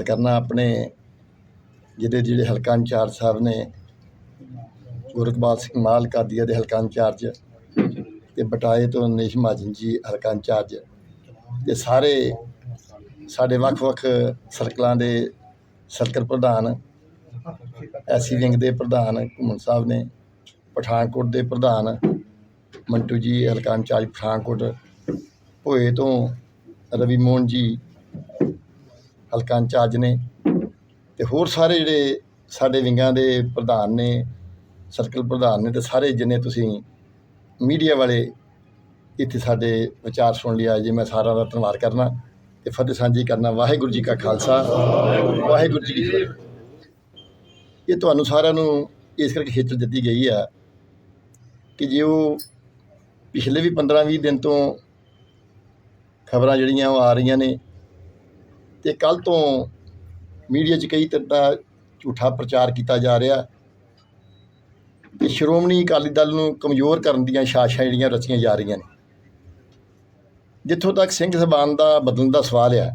ਧੰਨਵਾਦ ਕਰਨਾ ਆਪਣੇ ਜਿਹਦੇ ਜਿਹੜੇ ਹਲਕਾ ਇੰਚਾਰਜ ਸਾਹਿਬ ਨੇ, ਗੁਰਕਬਾਲ ਸਿੰਘ ਮਾਲ ਕਾਦੀਆ ਦੇ ਹਲਕਾ ਇੰਚਾਰਜ ਤੇ ਬਟਾਏ ਤੋਂ ਨਿਸ਼ ਮਹਾਜਨ ਜੀ ਹਲਕਾ ਇੰਚਾਰਜ ਤੇ ਸਾਰੇ ਸਾਡੇ ਵੱਖ-ਵੱਖ ਸਰਕਲਾਂ ਦੇ ਸਰਕਲ ਪ੍ਰਧਾਨ, ਐਸੀ ਵਿੰਗ ਦੇ ਪ੍ਰਧਾਨ ਘੁੰਮਣ ਸਾਹਿਬ ਨੇ, ਪਠਾਨਕੋਟ ਦੇ ਪ੍ਰਧਾਨ ਮੰਟੂ ਜੀ, ਹਲਕਾ ਇੰਚਾਰਜ ਪਠਾਨਕੋਟ, ਭੋਏ ਤੋਂ ਰਵੀ ਮੋਹਨ ਜੀ ਹਲਕਾ ਇੰਚਾਰਜ ਨੇ ਤੇ ਹੋਰ ਸਾਰੇ ਜਿਹੜੇ ਸਾਡੇ ਵਿੰਗਾਂ ਦੇ ਪ੍ਰਧਾਨ ਨੇ, ਸਰਕਲ ਪ੍ਰਧਾਨ ਨੇ ਤੇ ਸਾਰੇ ਜਿੰਨੇ ਤੁਸੀਂ ਮੀਡੀਆ ਵਾਲੇ ਇੱਥੇ ਸਾਡੇ ਵਿਚਾਰ ਸੁਣ ਲਈ ਆਏ ਜੀ ਮੈਂ ਸਾਰਿਆਂ ਦਾ ਧੰਨਵਾਦ ਕਰਨਾ ਤੇ ਫਤਿਹ ਸਾਂਝੀ ਕਰਨਾ, ਵਾਹਿਗੁਰੂ ਜੀ ਕਾ ਖਾਲਸਾ, ਵਾਹਿਗੁਰੂ ਜੀ ਕੀ ਫਤਿਹ। ਇਹ ਤੁਹਾਨੂੰ ਸਾਰਿਆਂ ਨੂੰ ਇਸ ਕਰਕੇ ਖੇਚਲ ਦਿੱਤੀ ਗਈ ਆ ਕਿ ਜੇ ਉਹ ਪਿਛਲੇ ਵੀ 15-20 ਦਿਨ ਤੋਂ ਖਬਰਾਂ ਜਿਹੜੀਆਂ ਉਹ ਆ ਰਹੀਆਂ ਨੇ ਅਤੇ ਕੱਲ੍ਹ ਤੋਂ ਮੀਡੀਆ 'ਚ ਕਈ ਤਰ੍ਹਾਂ ਦਾ ਝੂਠਾ ਪ੍ਰਚਾਰ ਕੀਤਾ ਜਾ ਰਿਹਾ। ਕਿ ਸ਼੍ਰੋਮਣੀ ਅਕਾਲੀ ਦਲ ਨੂੰ ਕਮਜ਼ੋਰ ਕਰਨ ਦੀਆਂ ਸਾਜ਼ਿਸ਼ਾਂ ਜਿਹੜੀਆਂ ਰਚੀਆਂ ਜਾ ਰਹੀਆਂ ਨੇ। ਜਿੱਥੋਂ ਤੱਕ ਸਿੰਘ ਸਭਾਨ ਦਾ ਬਦਲਣ ਦਾ ਸਵਾਲ ਆ,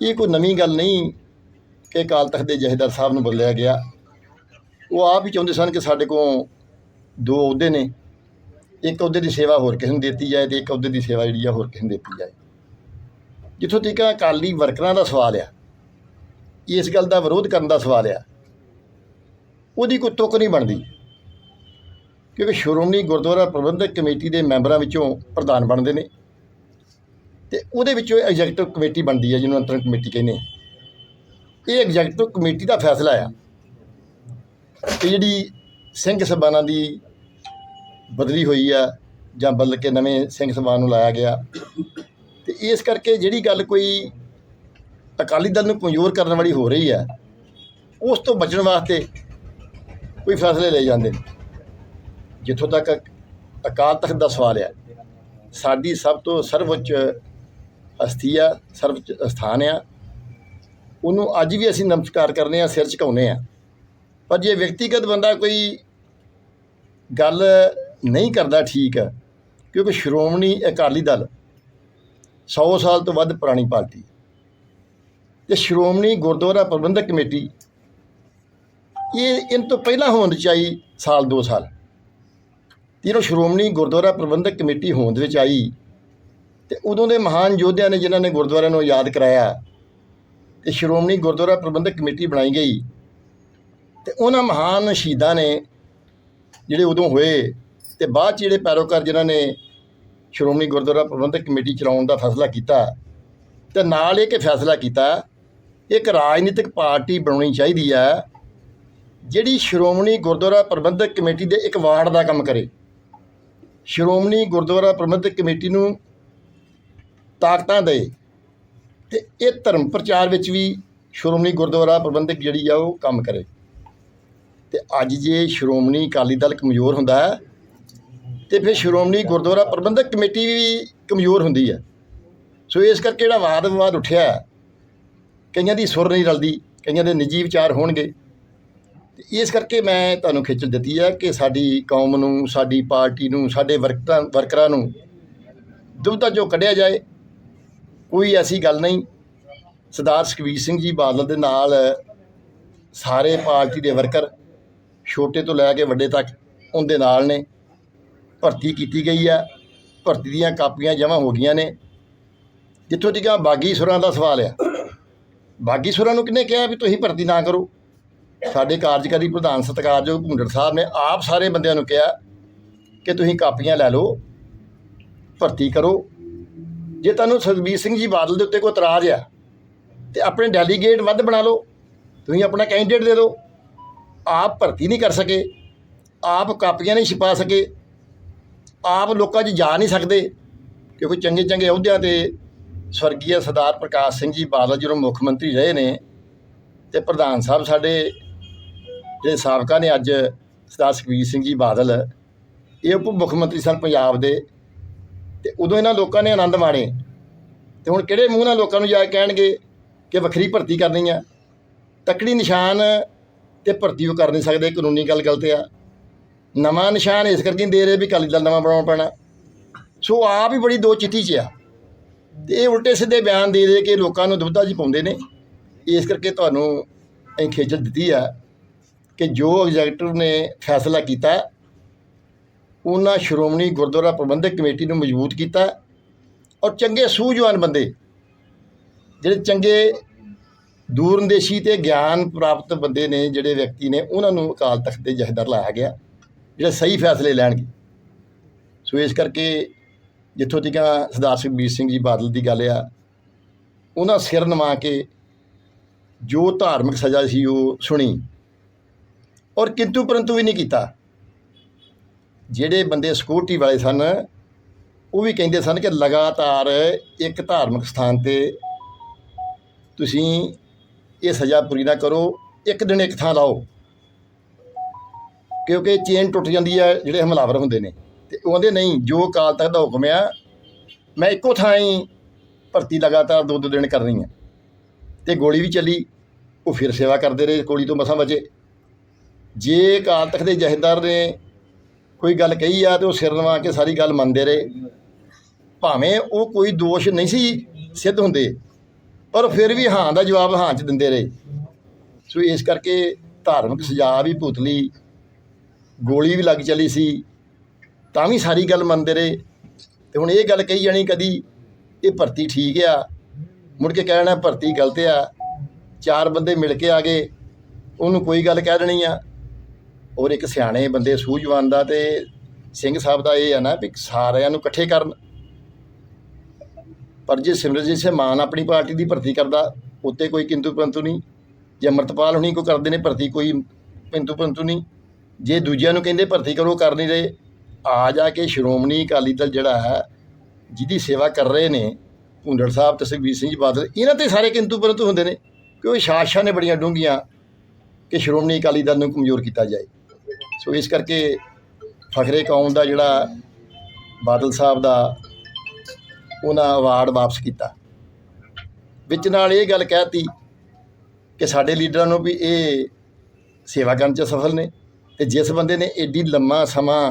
ਇਹ ਕੋਈ ਨਵੀਂ ਗੱਲ ਨਹੀਂ ਕਿ ਅਕਾਲ ਤਖਤ ਦੇ ਜਹੇਦਾਰ ਸਾਹਿਬ ਨੂੰ ਬਦਲਿਆ ਗਿਆ। ਉਹ ਆਪ ਹੀ ਚਾਹੁੰਦੇ ਸਨ ਕਿ ਸਾਡੇ ਕੋਲ ਦੋ ਅਹੁਦੇ ਨੇ, ਇੱਕ ਅਹੁਦੇ ਦੀ ਸੇਵਾ ਹੋਰ ਕਿਸੇ ਨੂੰ ਦਿੱਤੀ ਜਾਏ ਤੇ ਇੱਕ ਅਹੁਦੇ ਦੀ ਸੇਵਾ ਜਿਹੜੀ ਆ ਹੋਰ ਕਿਸੇ ਨੂੰ ਦਿੱਤੀ ਜਾਏ। ਜਿੱਥੋਂ ਤੱਕ ਅਕਾਲੀ ਵਰਕਰਾਂ ਦਾ ਸਵਾਲ ਆ, ਇਸ ਗੱਲ ਦਾ ਵਿਰੋਧ ਕਰਨ ਦਾ ਸਵਾਲ ਆ, ਉਹਦੀ ਕੋਈ ਤੁਕ ਨਹੀਂ ਬਣਦੀ। ਕਿਉਂਕਿ ਸ਼੍ਰੋਮਣੀ ਗੁਰਦੁਆਰਾ ਪ੍ਰਬੰਧਕ ਕਮੇਟੀ ਦੇ ਮੈਂਬਰਾਂ ਵਿੱਚੋਂ ਪ੍ਰਧਾਨ ਬਣਦੇ ਨੇ ਤੇ ਉਹਦੇ ਵਿੱਚੋਂ ਐਗਜ਼ੈਕਟਿਵ ਕਮੇਟੀ ਬਣਦੀ ਹੈ ਜਿਹਨੂੰ ਅੰਤਰੰਗ ਕਮੇਟੀ ਕਹਿੰਦੇ ਆ। ਇਹ ਐਗਜ਼ੈਕਟਿਵ ਕਮੇਟੀ ਦਾ ਫੈਸਲਾ ਆ ਕਿ ਜਿਹੜੀ ਸਿੰਘ ਸਭਾਨਾਂ ਦੀ ਬਦਲੀ ਹੋਈ ਆ ਜਾਂ ਬਦਲ ਕੇ ਨਵੇਂ ਸਿੰਘ ਸਭਾ ਨੂੰ ਲਾਇਆ ਗਿਆ ਤੇ ਇਸ ਕਰਕੇ ਜਿਹੜੀ ਗੱਲ ਕੋਈ ਅਕਾਲੀ ਦਲ ਨੂੰ ਕਮਜ਼ੋਰ ਕਰਨ ਵਾਲੀ ਹੋ ਰਹੀ ਹੈ, ਉਸ ਤੋਂ ਬਚਣ ਵਾਸਤੇ ਕੋਈ ਫੈਸਲੇ ਲਏ ਜਾਂਦੇ ਨੇ। ਜਿੱਥੋਂ ਤੱਕ ਅਕਾਲ ਤਖਤ ਦਾ ਸਵਾਲ ਹੈ, ਸਾਡੀ ਸਭ ਤੋਂ ਸਰਵਉੱਚ ਹਸਤੀ ਆ, ਸਰਵਉੱਚ ਸਥਾਨ ਆ। ਉਹਨੂੰ ਅੱਜ ਵੀ ਅਸੀਂ ਨਮਸਕਾਰ ਕਰਨੇ ਆ, ਸਿਰ ਝੁਕਾਉਂਦੇ ਆ। ਪਰ ਜੇ ਵਿਅਕਤੀਗਤ ਬੰਦਾ ਕੋਈ ਗੱਲ ਨਹੀਂ ਕਰਦਾ ਠੀਕ, ਕਿਉਂਕਿ ਸ਼੍ਰੋਮਣੀ ਅਕਾਲੀ ਦਲ 100 ਸਾਲ ਤੋਂ ਵੱਧ ਪੁਰਾਣੀ ਪਾਰਟੀ ਹੈ। ਤੇ ਸ਼੍ਰੋਮਣੀ ਗੁਰਦੁਆਰਾ ਪ੍ਰਬੰਧਕ ਕਮੇਟੀ, ਇਹ ਇਨ ਤੋਂ ਪਹਿਲਾਂ ਹੋਣ ਚਾਹੀ ਸਾਲ 2 ਸਾਲ। ਜਦੋਂ ਸ਼੍ਰੋਮਣੀ ਗੁਰਦੁਆਰਾ ਪ੍ਰਬੰਧਕ ਕਮੇਟੀ ਹੋਂਦ ਵਿੱਚ ਆਈ, ਤੇ ਉਦੋਂ ਦੇ ਮਹਾਨ ਯੋਧਿਆਂ ਨੇ ਜਿਨ੍ਹਾਂ ਨੇ ਗੁਰਦੁਆਰਿਆਂ ਨੂੰ ਯਾਦ ਕਰਾਇਆ ਤੇ ਸ਼੍ਰੋਮਣੀ ਗੁਰਦੁਆਰਾ ਪ੍ਰਬੰਧਕ ਕਮੇਟੀ ਬਣਾਈ ਗਈ। ਤੇ ਉਹਨਾਂ ਮਹਾਨ ਸ਼ਹੀਦਾਂ ਨੇ ਜਿਹੜੇ ਉਦੋਂ ਹੋਏ, ਤੇ ਬਾਅਦ 'ਚ ਜਿਹੜੇ ਪੈਰੋਕਾਰ ਜਿਨ੍ਹਾਂ ਨੇ ਸ਼੍ਰੋਮਣੀ ਗੁਰਦੁਆਰਾ ਪ੍ਰਬੰਧਕ ਕਮੇਟੀ ਚਲਾਉਣ ਦਾ ਫੈਸਲਾ ਕੀਤਾ ਤੇ ਨਾਲ ਇਹ ਕਿ ਫੈਸਲਾ ਕੀਤਾ ਇੱਕ ਰਾਜਨੀਤਿਕ ਪਾਰਟੀ ਬਣਾਉਣੀ ਚਾਹੀਦੀ ਹੈ, ਜਿਹੜੀ ਸ਼੍ਰੋਮਣੀ ਗੁਰਦੁਆਰਾ ਪ੍ਰਬੰਧਕ ਕਮੇਟੀ ਦੇ ਇੱਕ ਵਾਰਡ ਦਾ ਕੰਮ ਕਰੇ। ਸ਼੍ਰੋਮਣੀ ਗੁਰਦੁਆਰਾ ਪ੍ਰਬੰਧਕ ਕਮੇਟੀ ਨੂੰ ਤਾਕਤਾਂ ਦੇ ਤੇ ਇਹ ਧਰਮ ਪ੍ਰਚਾਰ ਵਿੱਚ ਵੀ ਸ਼੍ਰੋਮਣੀ ਗੁਰਦੁਆਰਾ ਪ੍ਰਬੰਧਕ ਜਿਹੜੀ ਆ ਉਹ ਕੰਮ ਕਰੇ। ਤੇ ਅੱਜ ਜੇ ਸ਼੍ਰੋਮਣੀ ਅਕਾਲੀ ਦਲ ਕਮਜ਼ੋਰ ਹੁੰਦਾ ਹੈ ਤੇ ਫਿਰ ਸ਼੍ਰੋਮਣੀ ਗੁਰਦੁਆਰਾ ਪ੍ਰਬੰਧਕ ਕਮੇਟੀ ਵੀ ਕਮਜ਼ੋਰ ਹੁੰਦੀ ਹੈ। ਸੋ ਇਸ ਕਰਕੇ ਜਿਹੜਾ ਵਾਦ ਵਿਵਾਦ ਉੱਠਿਆ ਕਈਆਂ ਦੀ ਸੁਰ ਨਹੀਂ ਰਲਦੀ, ਕਈਆਂ ਦੇ ਨਿੱਜੀ ਵਿਚਾਰ ਹੋਣਗੇ। ਤੇ ਇਸ ਕਰਕੇ ਮੈਂ ਤੁਹਾਨੂੰ ਖਿੱਚ ਦਿੱਤੀ ਹੈ ਕਿ ਸਾਡੀ ਕੌਮ ਨੂੰ, ਸਾਡੀ ਪਾਰਟੀ ਨੂੰ, ਸਾਡੇ ਵਰਕਰਾਂ ਵਰਕਰਾਂ ਨੂੰ ਦੁਬਦਾ ਜੋ ਕੱਢਿਆ ਜਾਏ, ਕੋਈ ਐਸੀ ਗੱਲ ਨਹੀਂ। ਸਰਦਾਰ ਸੁਖਬੀਰ ਸਿੰਘ ਜੀ ਬਾਦਲ ਦੇ ਨਾਲ ਸਾਰੇ ਪਾਰਟੀ ਦੇ ਵਰਕਰ ਛੋਟੇ ਤੋਂ ਲੈ ਕੇ ਵੱਡੇ ਤੱਕ ਉਹਦੇ ਨਾਲ ਨੇ। ਭਰਤੀ ਕੀਤੀ ਗਈ ਹੈ ਭਰਤੀ ਦੀਆਂ ਕਾਪੀਆਂ ਜਮ੍ਹਾਂ ਹੋ ਗਈਆਂ ਨੇ। ਜਿੱਥੋਂ ਤੱਕ ਬਾਗੀ ਸੁਰਾਂ ਦਾ ਸਵਾਲ ਆ। ਬਾਗੀ ਸੁਰਾਂ ਨੂੰ ਕਿਹਨੇ ਕਿਹਾ ਵੀ ਤੁਸੀਂ ਭਰਤੀ ਨਾ ਕਰੋ? ਸਾਡੇ ਕਾਰਜਕਾਰੀ ਪ੍ਰਧਾਨ ਸਤਿਕਾਰਯੋਗ ਭੁੰਡਰ ਸਾਹਿਬ ਨੇ ਆਪ ਸਾਰੇ ਬੰਦਿਆਂ ਨੂੰ ਕਿਹਾ ਕਿ ਤੁਸੀਂ ਕਾਪੀਆਂ ਲੈ ਲਓ, ਭਰਤੀ ਕਰੋ। ਜੇ ਤੁਹਾਨੂੰ ਸੁਖਬੀਰ ਸਿੰਘ ਜੀ ਬਾਦਲ ਦੇ ਉੱਤੇ ਕੋਈ ਇਤਰਾਜ਼ ਆ, ਤੇ ਆਪਣੇ ਡੈਲੀਗੇਟ ਵੱਧ ਬਣਾ ਲਓ। ਤੁਸੀਂ ਆਪਣਾ ਕੈਂਡੀਡੇਟ ਦੇ ਦਿਓ। ਆਪ ਭਰਤੀ ਨਹੀਂ ਕਰ ਸਕੇ। ਆਪ ਕਾਪੀਆਂ ਨਹੀਂ ਛਪਾ ਸਕੇ। ਆਪ ਲੋਕਾਂ 'ਚ ਜਾ ਨਹੀਂ ਸਕਦੇ, ਕਿਉਂਕਿ ਚੰਗੇ ਚੰਗੇ ਅਹੁਦਿਆਂ ਤੇ ਸਵਰਗੀ ਸਰਦਾਰ ਪ੍ਰਕਾਸ਼ ਸਿੰਘ ਜੀ ਬਾਦਲ ਜਦੋਂ ਮੁੱਖ ਮੰਤਰੀ ਰਹੇ ਨੇ ਤੇ ਪ੍ਰਧਾਨ ਸਾਹਿਬ ਸਾਡੇ ਜਿਹੜੇ ਸਾਬਕਾ ਨੇ ਅੱਜ ਸਰਦਾਰ ਸੁਖਬੀਰ ਸਿੰਘ ਜੀ ਬਾਦਲ, ਇਹ ਉਪ ਮੁੱਖ ਮੰਤਰੀ ਸਨ ਪੰਜਾਬ ਦੇ ਤੇ ਉਦੋਂ ਇਹਨਾਂ ਲੋਕਾਂ ਨੇ ਆਨੰਦ ਮਾਣੇ ਤੇ ਹੁਣ ਕਿਹੜੇ ਮੂੰਹ ਨਾਲ ਲੋਕਾਂ ਨੂੰ ਜਾ ਕਹਿਣਗੇ ਕਿ ਵੱਖਰੀ ਭਰਤੀ ਕਰਨੀ ਆ? ਤਕੜੀ ਨਿਸ਼ਾਨ ਤੇ ਭਰਤੀ ਉਹ ਕਰ ਨਹੀਂ ਸਕਦੇ ਕਾਨੂੰਨੀ ਗੱਲ ਗਲਤ ਆ। ਨਵਾਂ ਨਿਸ਼ਾਨ ਇਸ ਕਰਕੇ ਨਹੀਂ ਦੇ ਰਹੇ ਵੀ ਅਕਾਲੀ ਦਲ ਨਵਾਂ ਬਣਾਉਣਾ ਪੈਣਾ। ਸੋ ਆਪ ਹੀ ਬੜੀ ਦੋ ਚਿੱਠੀ 'ਚ ਆ। ਤੇ ਇਹ ਉਲਟੇ ਸਿੱਧੇ ਬਿਆਨ ਦੇ ਦੇ ਕੇ ਲੋਕਾਂ ਨੂੰ ਦੁਬਧਾ ਜੀ ਪਾਉਂਦੇ ਨੇ। ਇਸ ਕਰਕੇ ਤੁਹਾਨੂੰ ਅਸੀਂ ਖੇਚਲ ਦਿੱਤੀ ਆ ਕਿ ਜੋ ਐਗਜ਼ੈਕਟਿਵ ਨੇ ਫੈਸਲਾ ਕੀਤਾ, ਉਹਨਾਂ ਸ਼੍ਰੋਮਣੀ ਗੁਰਦੁਆਰਾ ਪ੍ਰਬੰਧਕ ਕਮੇਟੀ ਨੂੰ ਮਜ਼ਬੂਤ ਕੀਤਾ ਔਰ ਚੰਗੇ ਸੂਝਵਾਨ ਬੰਦੇ, ਜਿਹੜੇ ਚੰਗੇ ਦੂਰੰਦੇਸ਼ੀ ਤੇ ਗਿਆਨ ਪ੍ਰਾਪਤ ਬੰਦੇ ਨੇ, ਜਿਹੜੇ ਵਿਅਕਤੀ ਨੇ, ਉਹਨਾਂ ਨੂੰ ਅਕਾਲ ਤਖਤ ਦੇ ਜਥੇਦਾਰ ਲਾਇਆ ਗਿਆ। ਜਿਹੜੇ ਸਹੀ ਫੈਸਲੇ ਲੈਣਗੇ। ਸੋ ਇਸ ਕਰਕੇ ਜਿੱਥੋਂ ਤੱਕ ਸਰਦਾਰ ਸੁਖਬੀਰ ਸਿੰਘ ਜੀ ਬਾਦਲ ਦੀ ਗੱਲ ਆ, ਉਹਨਾਂ ਸਿਰ ਨਵਾ ਕੇ ਜੋ ਧਾਰਮਿਕ ਸਜ਼ਾ ਸੀ ਉਹ ਸੁਣੀ ਔਰ ਕਿੰਤੂ ਪਰੰਤੂ ਵੀ ਨਹੀਂ ਕੀਤਾ। ਜਿਹੜੇ ਬੰਦੇ ਸਿਕਿਉਰਟੀ ਵਾਲੇ ਸਨ, ਉਹ ਵੀ ਕਹਿੰਦੇ ਸਨ ਕਿ ਲਗਾਤਾਰ ਇੱਕ ਧਾਰਮਿਕ ਸਥਾਨ ਤੇ ਤੁਸੀਂ ਇਹ ਸਜ਼ਾ ਪੂਰੀ ਨਾ ਕਰੋ, ਇੱਕ ਦਿਨ ਇੱਕ ਥਾਂ ਲਾਓ। ਕਿਉਂਕਿ ਚੇਨ ਟੁੱਟ ਜਾਂਦੀ ਹੈ ਜਿਹੜੇ ਹਮਲਾਵਰ ਹੁੰਦੇ ਨੇ। ਤੇ ਉਹ ਕਹਿੰਦੇ ਨਹੀਂ, ਜੋ ਕਾਲ ਤੱਕ ਦਾ ਹੁਕਮ ਆ, ਮੈਂ ਇੱਕੋ ਥਾਂ ਹੀ ਭਰਤੀ ਲਗਾਤਾਰ ਦੋ ਦੋ ਦਿਨ ਕਰਨੀ ਹੈ ਤੇ ਗੋਲੀ ਵੀ ਚੱਲੀ, ਉਹ ਫਿਰ ਸੇਵਾ ਕਰਦੇ ਰਹੇ, ਗੋਲੀ ਤੋਂ ਮਸਾਂ ਬਚੇ। ਜੇ ਕਾਲ ਤੱਕ ਦੇ ਜਹੇਦਾਰ ਨੇ ਕੋਈ ਗੱਲ ਕਹੀ ਆ, ਤੇ ਉਹ ਸਿਰ ਨਵਾ ਕੇ ਸਾਰੀ ਗੱਲ ਮੰਨਦੇ ਰਹੇ। ਭਾਵੇਂ ਉਹ ਕੋਈ ਦੋਸ਼ ਨਹੀਂ ਸੀ ਸਿੱਧ ਹੁੰਦੇ, ਪਰ ਫਿਰ ਵੀ ਹਾਂ ਦਾ ਜਵਾਬ ਹਾਂ ਚ ਦਿੰਦੇ ਰਹੇ। ਸੋ ਇਸ ਕਰਕੇ ਧਾਰਮਿਕ ਸਜ਼ਾ ਵੀ ਭੁਗਤਲੀ ਗੋਲੀ ਵੀ ਲੱਗ ਚਲੀ ਸੀ, ਤਾਂ ਵੀ ਸਾਰੀ ਗੱਲ ਮੰਨਦੇ ਰਹੇ। ਤੇ ਹੁਣ ਇਹ ਗੱਲ ਕਹੀ ਜਾਣੀ ਕਦੀ, ਇਹ ਭਰਤੀ ਠੀਕ ਆ। ਮੁੜ ਕੇ ਕਹਿਣਾ ਭਰਤੀ ਗਲਤ ਆ। ਚਾਰ ਬੰਦੇ ਮਿਲ ਕੇ ਆ ਗਏ, ਉਹਨੂੰ ਕੋਈ ਗੱਲ ਕਹਿ ਦੇਣੀ ਆ। ਔਰ ਇੱਕ ਸਿਆਣੇ ਬੰਦੇ ਸੂਝਵਾਨ ਦਾ ਤੇ ਸਿੰਘ ਸਾਹਿਬ ਦਾ ਇਹ ਆ ਨਾ ਵੀ ਸਾਰਿਆਂ ਨੂੰ ਇਕੱਠੇ ਕਰਨ। ਪਰ ਜੇ ਸਿਮਰਜੀਤ ਸਿੰਘ ਮਾਨ ਆਪਣੀ ਪਾਰਟੀ ਦੀ ਭਰਤੀ ਕਰਦਾ, ਉੱਤੇ ਕੋਈ ਕਿੰਤੂ ਪਰੰਤੂ ਨਹੀਂ, ਜੇ ਅਮਰਤਪਾਲ ਹੁਣੀ ਕੋਈ ਕਰਦੇ ਨੇ, ਭਰਤੀ ਕੋਈ ਕਿੰਤੂ ਪਰੰਤੂ ਨਹੀਂ। ਜੇ ਦੂਜਿਆਂ ਨੂੰ ਕਹਿੰਦੇ ਭਰਤੀ ਕਰੋ ਕਰ ਨਹੀਂ ਰਹੇ। ਆ ਜਾ ਕੇ ਸ਼੍ਰੋਮਣੀ ਅਕਾਲੀ ਦਲ ਜਿਹੜਾ ਹੈ, ਜਿਹਦੀ ਸੇਵਾ ਕਰ ਰਹੇ ਨੇ ਭੁੰਡੜ ਸਾਹਿਬ ਤੇ ਸੁਖਬੀਰ ਸਿੰਘ ਜੀ ਬਾਦਲ, ਇਹਨਾਂ ਤੇ ਸਾਰੇ ਕਿੰਤੂ ਪਰੰਤੂ ਹੁੰਦੇ ਨੇ ਕਿ ਉਹ ਸਾਸ਼ਾਂ ਨੇ ਬੜੀਆਂ ਡੂੰਘੀਆਂ ਕਿ ਸ਼੍ਰੋਮਣੀ ਅਕਾਲੀ ਦਲ ਨੂੰ ਕਮਜ਼ੋਰ ਕੀਤਾ ਜਾਏ। ਸੋ ਇਸ ਕਰਕੇ ਫਖਰੇ ਕੌਮ ਦਾ ਜਿਹੜਾ ਬਾਦਲ ਸਾਹਿਬ ਦਾ ਉਹਨਾਂ ਅਵਾਰਡ ਵਾਪਸ ਕੀਤਾ। ਵਿੱਚ ਨਾਲ ਇਹ ਗੱਲ ਕਹਿਤੀ ਕਿ ਸਾਡੇ ਲੀਡਰਾਂ ਨੂੰ ਵੀ ਇਹ ਸੇਵਾ ਕਰਨ 'ਚ ਸਫਲ ਨੇ। ਤੇ ਜਿਸ ਬੰਦੇ ਨੇ ਏਡੀ ਲੰਮਾ ਸਮਾਂ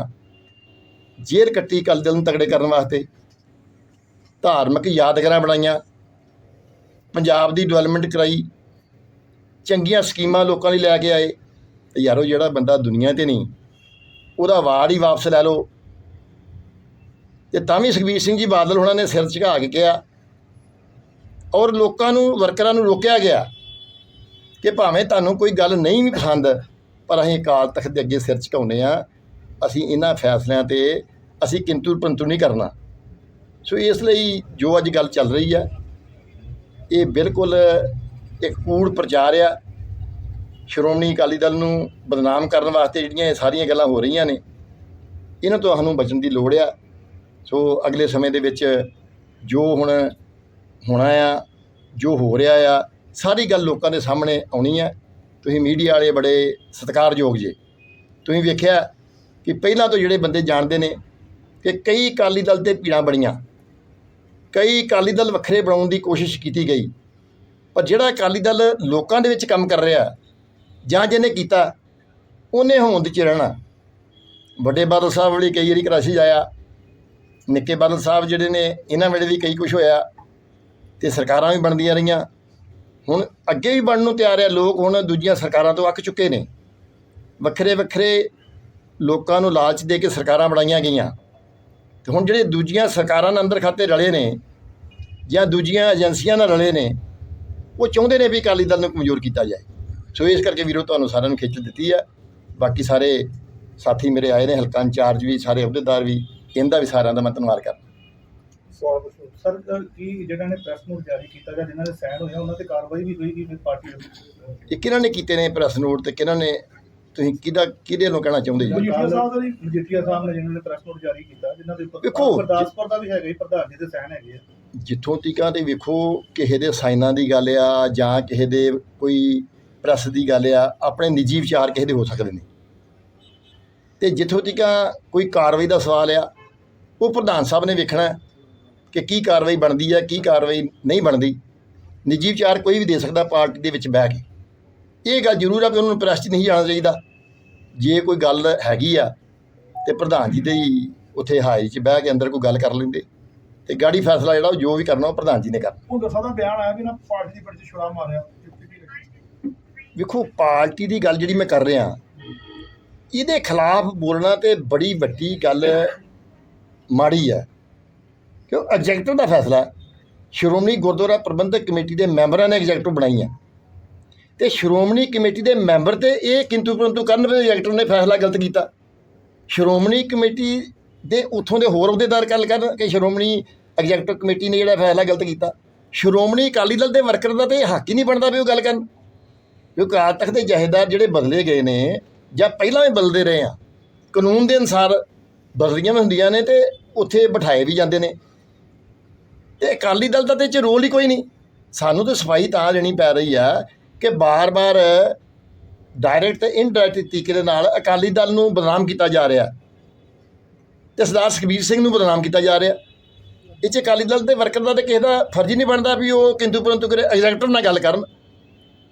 ਜੇਲ੍ਹ ਕੱਟੀ ਕਲ ਦਿਲ ਨੂੰ ਤਗੜੇ ਕਰਨ ਵਾਸਤੇ, ਧਾਰਮਿਕ ਯਾਦਗਾਰਾਂ ਬਣਾਈਆਂ, ਪੰਜਾਬ ਦੀ ਡਿਵੈਲਪਮੈਂਟ ਕਰਾਈ, ਚੰਗੀਆਂ ਸਕੀਮਾਂ ਲੋਕਾਂ ਲਈ ਲੈ ਕੇ ਆਏ, ਤੇ ਯਾਰੋ ਜਿਹੜਾ ਬੰਦਾ ਦੁਨੀਆ ਤੇ ਨਹੀਂ, ਉਹਦਾ ਅਵਾਰਡ ਹੀ ਵਾਪਸ ਲੈ ਲਓ। ਤੇ ਤਾਂ ਵੀ ਸੁਖਬੀਰ ਸਿੰਘ ਜੀ ਬਾਦਲ ਹੋਣਾ ਨੇ ਸਿਰ ਝੁਕਾ ਕੇ ਕਿਹਾ, ਔਰ ਲੋਕਾਂ ਨੂੰ, ਵਰਕਰਾਂ ਨੂੰ ਰੋਕਿਆ ਗਿਆ ਕਿ ਭਾਵੇਂ ਤੁਹਾਨੂੰ ਕੋਈ ਗੱਲ ਨਹੀਂ ਵੀ ਪਸੰਦ ਪਰ ਅਸੀਂ ਅਕਾਲ ਤਖਤ ਦੇ ਅੱਗੇ ਸਿਰ ਝੁਕਾਉਂਦੇ ਆ ਅਸੀਂ ਇਹਨਾਂ ਫੈਸਲਿਆਂ ਤੇ ਅਸੀਂ ਕਿੰਤੂ ਪਰੰਤੂ ਨਹੀਂ ਕਰਨਾ। ਸੋ ਇਸ ਲਈ ਜੋ ਅੱਜ ਗੱਲ ਚੱਲ ਰਹੀ ਹੈ ਇਹ ਬਿਲਕੁਲ ਇੱਕ ਕੂੜ ਪ੍ਰਚਾਰ ਆ। ਸ਼੍ਰੋਮਣੀ ਅਕਾਲੀ ਦਲ ਨੂੰ ਬਦਨਾਮ ਕਰਨ ਵਾਸਤੇ ਜਿਹੜੀਆਂ ਇਹ ਸਾਰੀਆਂ ਗੱਲਾਂ ਹੋ ਰਹੀਆਂ ਨੇ, ਇਹਨਾਂ ਤੋਂ ਸਾਨੂੰ ਬਚਣ ਦੀ ਲੋੜ ਆ। ਸੋ ਅਗਲੇ ਸਮੇਂ ਦੇ ਵਿੱਚ ਜੋ ਹੁਣ ਹੋਣਾ ਆ, ਜੋ ਹੋ ਰਿਹਾ ਆ, ਸਾਰੀ ਗੱਲ ਲੋਕਾਂ ਦੇ ਸਾਹਮਣੇ ਆਉਣੀ ਆ। ਤੁਸੀਂ ਮੀਡੀਆ ਵਾਲੇ ਬੜੇ ਸਤਿਕਾਰਯੋਗ ਜੇ। ਤੁਸੀਂ ਵੇਖਿਆ ਕਿ ਪਹਿਲਾਂ ਤੋਂ ਜਿਹੜੇ ਬੰਦੇ ਜਾਣਦੇ ਨੇ ਕਿ ਕਈ ਅਕਾਲੀ ਦਲ ਤੇ ਪੀੜਾਂ ਬਣੀਆਂ। ਕਈ ਅਕਾਲੀ ਦਲ ਵੱਖਰੇ ਬਣਾਉਣ ਦੀ ਕੋਸ਼ਿਸ਼ ਕੀਤੀ ਗਈ। ਪਰ ਜਿਹੜਾ ਅਕਾਲੀ ਦਲ ਲੋਕਾਂ ਦੇ ਵਿੱਚ ਕੰਮ ਕਰ ਰਿਹਾ, ਜਾਂ ਜਿਹਨੇ ਕੀਤਾ, ਉਹਨੇ ਹੋਂਦ ਚ ਰਹਿਣਾ। ਵੱਡੇ ਬਾਦਲ ਸਾਹਿਬ ਵੇਲੇ ਕਈ ਵਾਰੀ ਕਰਾਚੀ ਆਇਆ। ਨਿੱਕੇ ਬਾਦਲ ਸਾਹਿਬ ਜਿਹੜੇ ਨੇ, ਇਹਨਾਂ ਵੇਲੇ ਵੀ ਕਈ ਕੁਝ ਹੋਇਆ। ਤੇ ਸਰਕਾਰਾਂ ਵੀ ਬਣਦੀਆਂ ਰਹੀਆਂ। ਹੁਣ ਅੱਗੇ ਵੀ ਬਣਨ ਨੂੰ ਤਿਆਰ ਆ, ਲੋਕ ਹੁਣ ਦੂਜੀਆਂ ਸਰਕਾਰਾਂ ਤੋਂ ਅੱਕ ਚੁੱਕੇ ਨੇ। ਵੱਖਰੇ ਵੱਖਰੇ ਲੋਕਾਂ ਨੂੰ ਲਾਲਚ ਦੇ ਕੇ ਸਰਕਾਰਾਂ ਬਣਾਈਆਂ ਗਈਆਂ। ਤੇ ਹੁਣ ਜਿਹੜੇ ਦੂਜੀਆਂ ਸਰਕਾਰਾਂ ਨਾਲ ਅੰਦਰ ਖਾਤੇ ਰਲੇ ਨੇ ਜਾਂ ਦੂਜੀਆਂ ਏਜੰਸੀਆਂ ਨਾਲ ਰਲੇ ਨੇ, ਉਹ ਚਾਹੁੰਦੇ ਨੇ ਵੀ ਅਕਾਲੀ ਦਲ ਨੂੰ ਕਮਜ਼ੋਰ ਕੀਤਾ ਜਾਏ। ਸੋ ਇਸ ਕਰਕੇ ਵੀਰੋ, ਤੁਹਾਨੂੰ ਸਾਰਿਆਂ ਨੂੰ ਖਿੱਚ ਦਿੱਤੀ ਆ। ਬਾਕੀ ਸਾਰੇ ਸਾਥੀ ਮੇਰੇ ਆਏ ਨੇ, ਹਲਕਾ ਇੰਚਾਰਜ ਵੀ, ਸਾਰੇ ਅਹੁਦੇਦਾਰ ਵੀ ਇਹਦਾ ਵੀ ਸਾਰਿਆਂ ਦਾ ਮੈਂ ਧੰਨਵਾਦ ਕਰਦਾ। ਸਰ ਕੀ ਜਿਹੜਾ ਨੇ ਪ੍ਰੈਸ ਨੋਟ ਜਾਰੀ ਕੀਤਾ ਜਾਂ ਜਿਨ੍ਹਾਂ ਦੇ ਸਾਈਨ ਹੋਇਆ ਉਹਨਾਂ ਤੇ ਕਾਰਵਾਈ ਵੀ ਹੋਏਗੀ ਫਿਰ ਪਾਰਟੀ ਵੱਲੋਂ? ਇਹ ਕਿਹਨਾਂ ਨੇ ਕੀਤੇ ਨੇ ਪ੍ਰੈਸ ਨੋਟ ਤੇ ਕਿਹਨਾਂ ਨੇ ਤੁਸੀਂ ਕਿਹਦਾ ਕਿਹਦੇ ਨੂੰ ਕਹਿਣਾ ਚਾਹੁੰਦੇ ਜੀ? ਮਜੀਠੀਆ ਸਾਹਿਬ ਦਾ ਮਜੀਠੀਆ ਸਾਹਿਬ ਨੇ ਜਿਨ੍ਹਾਂ ਨੇ ਪ੍ਰੈਸ ਨੋਟ ਜਾਰੀ ਕੀਤਾ ਜਿਨ੍ਹਾਂ ਦੇ ਉੱਪਰ ਗੁਰਦਾਸਪੁਰ ਦਾ ਵੀ ਹੈਗਾ ਹੀ ਪ੍ਰਧਾਨ ਜੀ ਦੇ ਸਾਈਨ ਹੈਗੇ ਆ। ਜਿੱਥੋਂ ਤੀਕਾਂ ਦੇ ਵੇਖੋ ਕਿਸੇ ਦੇ ਸਾਈਨਾਂ ਦੀ ਗੱਲ ਆ ਜਾਂ ਕਿਸੇ ਦੇ ਕੋਈ ਪ੍ਰੈਸ ਦੀ ਗੱਲ ਆ ਆਪਣੇ ਨਿੱਜੀ ਵਿਚਾਰ ਕਿਸੇ ਦੇ ਹੋ ਸਕਦੇ ਨੇ। ਤੇ ਜਿੱਥੋਂ ਤੀਕਾਂ ਕੋਈ ਕਾਰਵਾਈ ਦਾ ਸਵਾਲ ਆ ਉਹ ਪ੍ਰਧਾਨ ਸਾਹਿਬ ਨੇ ਵੇਖਣਾ। ਹੈ ਕਿ ਕੀ ਕਾਰਵਾਈ ਬਣਦੀ ਆ ਕੀ ਕਾਰਵਾਈ ਨਹੀਂ ਬਣਦੀ ਨਿੱਜੀ ਵਿਚਾਰ ਕੋਈ ਵੀ ਦੇ ਸਕਦਾ ਪਾਰਟੀ ਦੇ ਵਿੱਚ ਬਹਿ ਕੇ। ਇਹ ਗੱਲ ਜ਼ਰੂਰ ਆ ਕਿ ਉਹਨਾਂ ਨੂੰ ਪ੍ਰੈਸ 'ਚ ਨਹੀਂ ਜਾਣਾ ਚਾਹੀਦਾ। ਜੇ ਕੋਈ ਗੱਲ ਹੈਗੀ ਆ ਤੇ ਪ੍ਰਧਾਨ ਜੀ ਦੇ ਹੀ ਉੱਥੇ ਹਾਈ 'ਚ ਬਹਿ ਕੇ ਅੰਦਰ ਕੋਈ ਗੱਲ ਕਰ ਲੈਂਦੇ। ਤੇ ਗਾੜੀ ਫੈਸਲਾ ਜਿਹੜਾ ਉਹ ਜੋ ਵੀ ਕਰਨਾ ਉਹ ਪ੍ਰਧਾਨ ਜੀ ਨੇ ਕਰਨਾ। ਉਹ ਦੱਸਦਾ ਦਾ ਬਿਆਨ ਆਇਆ ਵੀ ਨਾ ਪਾਰਟੀ ਦੀ ਬੜੀ ਛੁਰਾ ਮਾਰਿਆ ਵੇਖੋ ਪਾਰਟੀ ਦੀ ਗੱਲ ਜਿਹੜੀ ਮੈਂ ਕਰ ਰਿਹਾ ਇਹਦੇ ਖਿਲਾਫ ਬੋਲਣਾ ਤੇ ਬੜੀ ਵੱਡੀ ਗੱਲ ਮਾੜੀ ਹੈ ਕਿਉਂ? ਐਗਜ਼ੈਕਟਿਵ ਦਾ ਫੈਸਲਾ ਹੈ। ਸ਼੍ਰੋਮਣੀ ਗੁਰਦੁਆਰਾ ਪ੍ਰਬੰਧਕ ਕਮੇਟੀ ਦੇ ਮੈਂਬਰਾਂ ਨੇ ਐਗਜ਼ੈਕਟਿਵ ਬਣਾਈ ਹੈ ਤੇ ਸ਼੍ਰੋਮਣੀ ਕਮੇਟੀ ਦੇ ਮੈਂਬਰ ਤੇ ਇਹ ਕਿੰਤੂ ਪਰੰਤੂ ਕਰਨ ਵੀ ਐਗਜ਼ੈਕਟਿਵ ਨੇ ਫੈਸਲਾ ਗਲਤ ਕੀਤਾ। ਸ਼੍ਰੋਮਣੀ ਕਮੇਟੀ ਦੇ ਉੱਥੋਂ ਦੇ ਹੋਰ ਅਹੁਦੇਦਾਰ ਗੱਲ ਕਰਨ ਕਿ ਸ਼੍ਰੋਮਣੀ ਐਗਜ਼ੈਕਟਿਵ ਕਮੇਟੀ ਨੇ ਜਿਹੜਾ ਫੈਸਲਾ ਗਲਤ ਕੀਤਾ। ਸ਼੍ਰੋਮਣੀ ਅਕਾਲੀ ਦਲ ਦੇ ਵਰਕਰ ਦਾ ਤੇ ਇਹ ਹੱਕ ਹੀ ਨਹੀਂ ਬਣਦਾ ਵੀ ਉਹ ਗੱਲ ਕਰਨ। ਕਿਉਂਕਿ ਅਕਾਲ ਤਖਤ ਦੇ ਜਹੇਦਾਰ ਜਿਹੜੇ ਬਦਲੇ ਗਏ ਨੇ ਜਾਂ ਪਹਿਲਾਂ ਵੀ ਬਦਲਦੇ ਰਹੇ ਆ, ਕਾਨੂੰਨ ਦੇ ਅਨੁਸਾਰ ਬਦਲੀਆਂ ਵੀ ਹੁੰਦੀਆਂ ਨੇ ਤੇ ਉੱਥੇ ਬਿਠਾਏ ਵੀ ਜਾਂਦੇ ਨੇ। ਤੇ ਅਕਾਲੀ ਦਲ ਦਾ ਤੇ ਇਹ 'ਚ ਰੋਲ ਹੀ ਕੋਈ ਨਹੀਂ। ਸਾਨੂੰ ਤਾਂ ਸਫ਼ਾਈ ਤਾਂ ਦੇਣੀ ਪੈ ਰਹੀ ਆ ਕਿ ਬਾਰ-ਬਾਰ ਡਾਇਰੈਕਟ ਤੇ ਇਨਡਾਇਰੈਕਟ ਤਰੀਕੇ ਦੇ ਨਾਲ ਅਕਾਲੀ ਦਲ ਨੂੰ ਬਦਨਾਮ ਕੀਤਾ ਜਾ ਰਿਹਾ। ਤੇ ਸਰਦਾਰ ਸੁਖਬੀਰ ਸਿੰਘ ਨੂੰ ਬਦਨਾਮ ਕੀਤਾ ਜਾ ਰਿਹਾ। ਇਹ 'ਚ ਅਕਾਲੀ ਦਲ ਦੇ ਵਰਕਰ ਦਾ ਤੇ ਕਿਸੇ ਦਾ ਫਰਜ਼ ਹੀ ਨਹੀਂ ਬਣਦਾ ਵੀ ਉਹ ਕਿੰਦੂ ਪਰੰਤੂ ਕਰੇ ਐਗਜ਼ੈਕਟਿਵ ਨਾਲ ਗੱਲ ਕਰਨ।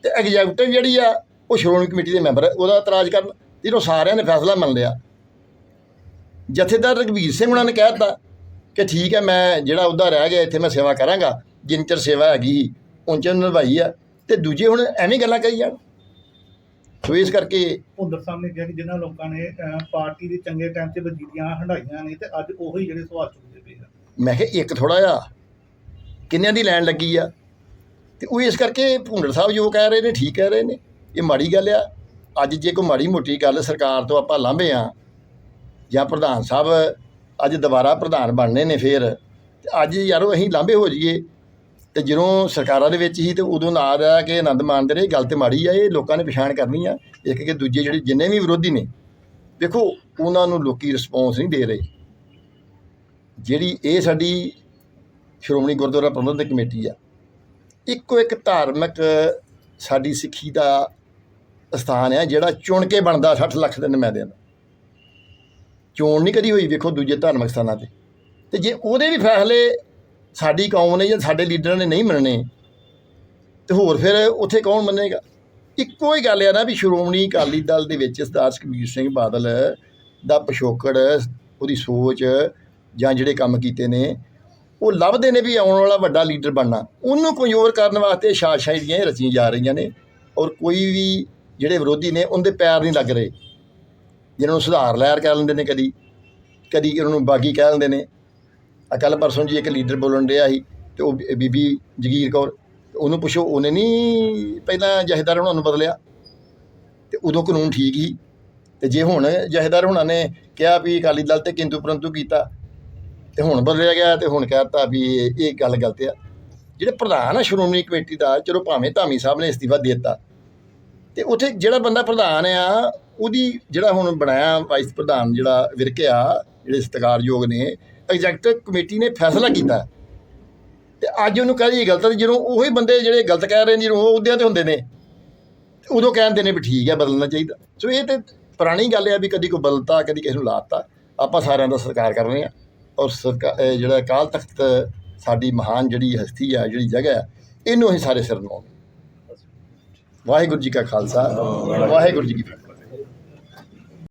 ਤੇ ਐਗਜ਼ੈਕਟਿਵ ਜਿਹੜੀ ਆ, ਉਹ ਸ਼੍ਰੋਮਣੀ ਕਮੇਟੀ ਦੇ ਮੈਂਬਰ ਉਹਦਾ ਇਤਰਾਜ਼ ਕਰਨ। ਜਿਹਨੂੰ ਸਾਰਿਆਂ ਨੇ ਫੈਸਲਾ ਮੰਨ ਲਿਆ। ਜਥੇਦਾਰ ਰਘਵੀਰ ਸਿੰਘ ਉਹਨਾਂ ਨੇ ਕਹਿ ਦਿੱਤਾ ਕਿ ਠੀਕ ਹੈ ਮੈਂ ਜਿਹੜਾ ਉਹਦਾ ਰਹਿ ਗਿਆ ਇੱਥੇ ਮੈਂ ਸੇਵਾ ਕਰਾਂਗਾ। ਜਿੰਨ ਚਿਰ ਸੇਵਾ ਹੈਗੀ ਉਨ ਚਿਰ ਨਿਭਾਈ ਆ। ਤੇ ਦੂਜੇ ਹੁਣ ਐਵੇਂ ਗੱਲਾਂ ਕਰੀ ਜਾਣ। ਸੋ ਇਸ ਕਰਕੇ ਭੁੰਦਰ ਸਾਹਿਬ ਨੇ ਕਿਹਾ ਕਿ ਜਿਨ੍ਹਾਂ ਲੋਕਾਂ ਨੇ ਪਾਰਟੀ ਦੇ ਚੰਗੇ ਟਾਈਮ 'ਚ ਵਜੀਦੀਆਂ ਹੰਡਾਈਆਂ ਨੇ ਤੇ ਅੱਜ ਉਹੀ ਜਿਹੜੇ ਸਵਾਲ ਚੁੱਕਦੇ ਪਏ ਆ। ਮੈਂ ਕਿਹਾ ਇੱਕ ਥੋੜਾ ਜਿਹਾ ਕਿੰਨਿਆਂ ਦੀ ਲੈਣ ਲੱਗੀ ਆ। ਤੇ ਉਹ ਇਸ ਕਰਕੇ ਭੁੰਡਰ ਸਾਹਿਬ ਜੋ ਕਹਿ ਰਹੇ ਨੇ ਠੀਕ ਕਹਿ ਰਹੇ ਨੇ। ਇਹ ਮਾੜੀ ਗੱਲ ਆ। ਅੱਜ ਜੇ ਕੋਈ ਮਾੜੀ ਮੋਟੀ ਗੱਲ ਸਰਕਾਰ ਤੋਂ ਆਪਾਂ ਲਾਂਭੇ ਆ ਜਾਂ ਪ੍ਰਧਾਨ ਸਾਹਿਬ ਅੱਜ ਦੁਬਾਰਾ ਪ੍ਰਧਾਨ ਬਣਨੇ ਨੇ ਫੇਰ, ਤੇ ਅੱਜ ਯਾਰੋ ਅਸੀਂ ਲਾਂਭੇ ਹੋ ਜਾਈਏ। ਤੇ ਜਦੋਂ ਸਰਕਾਰਾਂ ਦੇ ਵਿੱਚ ਹੀ ਤੇ ਉਦੋਂ ਨਾਲ ਰਿਹਾ ਕਿ ਆਨੰਦ ਮਾਣਦੇ ਰਹੇ, ਗੱਲ ਤੇ ਮਾੜੀ ਆ, ਇਹ ਲੋਕਾਂ ਨੇ ਪਛਾਣ ਕਰਨੀ ਆ, ਇੱਕ ਕਿ ਦੂਜੇ ਜਿਹੜੇ ਜਿੰਨੇ ਵੀ ਵਿਰੋਧੀ ਨੇ, ਦੇਖੋ ਉਹਨਾਂ ਨੂੰ ਲੋਕੀ ਰਿਸਪੌਂਸ ਨਹੀਂ ਦੇ ਰਹੇ। ਜਿਹੜੀ ਇਹ ਸਾਡੀ ਸ਼੍ਰੋਮਣੀ ਗੁਰਦੁਆਰਾ ਪ੍ਰਬੰਧਕ ਕਮੇਟੀ ਆ, ਇੱਕੋ ਇੱਕ ਧਾਰਮਿਕ ਸਾਡੀ ਸਿੱਖੀ ਦਾ ਸਥਾਨ ਆ, ਜਿਹੜਾ ਚੁਣ ਕੇ ਬਣਦਾ 60 ਲੱਖ ਦੇ ਨੁਮਾਇੰਦਿਆਂ ਦਾ। ਚੋਣ ਨਹੀਂ ਕਦੀ ਹੋਈ, ਵੇਖੋ ਦੂਜੇ ਧਾਰਮਿਕ ਸਥਾਨਾਂ ਤੇ। ਤੇ ਜੇ ਉਹਦੇ ਵੀ ਫੈਸਲੇ ਸਾਡੀ ਕੌਮ ਨੇ ਜਾਂ ਸਾਡੇ ਲੀਡਰਾਂ ਨੇ ਨਹੀਂ ਮੰਨਣੇ, ਤੇ ਹੋਰ ਫਿਰ ਉੱਥੇ ਕੌਣ ਮੰਨੇਗਾ? ਇੱਕੋ ਹੀ ਗੱਲ ਆ ਨਾ ਵੀ ਸ਼੍ਰੋਮਣੀ ਅਕਾਲੀ ਦਲ ਦੇ ਵਿੱਚ ਸਰਦਾਰ ਸੁਖਬੀਰ ਸਿੰਘ ਬਾਦਲ ਦਾ ਪਿਛੋਕੜ, ਉਹਦੀ ਸੋਚ ਜਾਂ ਜਿਹੜੇ ਕੰਮ ਕੀਤੇ ਨੇ, ਉਹ ਲੱਭਦੇ ਨੇ ਵੀ ਆਉਣ ਵਾਲਾ ਵੱਡਾ ਲੀਡਰ ਬਣਨਾ। ਉਹਨੂੰ ਕਮਜ਼ੋਰ ਕਰਨ ਵਾਸਤੇ ਸ਼ਾਸ਼ਾਂ ਜਿਹੜੀਆਂ ਇਹ ਰਚੀਆਂ ਜਾ ਰਹੀਆਂ ਨੇ ਔਰ ਕੋਈ ਵੀ ਜਿਹੜੇ ਵਿਰੋਧੀ ਨੇ, ਉਹਦੇ ਪੈਰ ਨਹੀਂ ਲੱਗ ਰਹੇ। ਜਿਹਨਾਂ ਨੂੰ ਸੁਧਾਰ ਲਹਿਰ ਕਹਿ ਲੈਂਦੇ ਨੇ ਕਦੀ ਕਦੀ ਇਹਨਾਂ ਨੂੰ ਬਾਗੀ ਕਹਿ ਲੈਂਦੇ ਨੇ। ਆ ਕੱਲ੍ਹ ਪਰਸੋਂ ਜੀ ਇੱਕ ਲੀਡਰ ਬੋਲਣ ਰਿਹਾ ਸੀ ਤੇ ਉਹ ਬੀ- ਬੀਬੀ ਜਗੀਰ ਕੌਰ ਉਹਨੂੰ ਪੁੱਛੋ, ਉਹਨੇ ਨਹੀਂ ਪਹਿਲਾਂ ਜਹੇਦਾਰ ਉਹਨਾਂ ਨੂੰ ਬਦਲਿਆ? ਤੇ ਉਦੋਂ ਕਾਨੂੰਨ ਠੀਕ ਹੀ ਤੇ ਜੇ ਹੁਣ ਜਹੇਦਾਰ ਹੁਣਾਂ ਨੇ ਕਿਹਾ ਵੀ ਅਕਾਲੀ ਦਲ ਤੇ ਕਿੰਤੂ ਪਰੰਤੂ ਕੀਤਾ, ਤੇ ਹੁਣ ਬਦਲਿਆ ਗਿਆ ਤੇ ਹੁਣ ਕਹਿਤਾ ਵੀ ਇਹ ਇਹ ਗੱਲ ਗਲਤ ਆ। ਜਿਹੜੇ ਪ੍ਰਧਾਨ ਆ ਸ਼੍ਰੋਮਣੀ ਕਮੇਟੀ ਦਾ, ਚਲੋ ਭਾਵੇਂ ਧਾਮੀ ਸਾਹਿਬ ਨੇ ਅਸਤੀਫਾ ਦੇ ਦਿੱਤਾ, ਤੇ ਉੱਥੇ ਜਿਹੜਾ ਬੰਦਾ ਪ੍ਰਧਾਨ ਆ ਉਹਦੀ ਜਿਹੜਾ ਹੁਣ ਬਣਾਇਆ ਵਾਈਸ ਪ੍ਰਧਾਨ ਜਿਹੜਾ ਵਿਰਕਿਆ, ਜਿਹੜੇ ਸਤਿਕਾਰਯੋਗ ਨੇ ਐਗਜ਼ੈਕਟਿਵ ਕਮੇਟੀ ਨੇ ਫੈਸਲਾ ਕੀਤਾ। ਤੇ ਅੱਜ ਉਹਨੂੰ ਕਹਿ ਦਈਏ ਗਲਤ ਤੇ ਜਦੋਂ ਉਹੀ ਬੰਦੇ ਜਿਹੜੇ ਗਲਤ ਕਹਿ ਰਹੇ ਨੇ, ਜਦੋਂ ਉਹ ਅਹੁਦਿਆਂ ਤੇ ਹੁੰਦੇ ਨੇ, ਤੇ ਉਦੋਂ ਕਹਿੰਦੇ ਨੇ ਵੀ ਠੀਕ ਹੈ ਬਦਲਣਾ ਚਾਹੀਦਾ। ਸੋ ਇਹ ਤੇ ਪੁਰਾਣੀ ਗੱਲ ਹੈ ਵੀ ਕਦੀ ਕੋਈ ਬਦਲਤਾ, ਕਦੀ ਕਿਸੇ ਨੂੰ ਲਾਤਾ। ਆਪਾਂ ਸਾਰਿਆਂ ਦਾ ਸਤਿਕਾਰ ਕਰ ਰਹੇ ਹਾਂ ਔਰ ਸਰਕਾ ਜਿਹੜਾ ਅਕਾਲ ਤਖਤ ਸਾਡੀ ਮਹਾਨ ਜਿਹੜੀ ਹਸਤੀ ਆ, ਜਿਹੜੀ ਜਗ੍ਹਾ ਆ, ਇਹਨੂੰ ਅਸੀਂ ਸਾਰੇ ਸਿਰ ਨੂੰ ਵਾਹਿਗੁਰੂ ਜੀ ਕਾ ਖਾਲਸਾ, ਵਾਹਿਗੁਰੂ ਜੀ ਕੀ ਫਤਿਹ।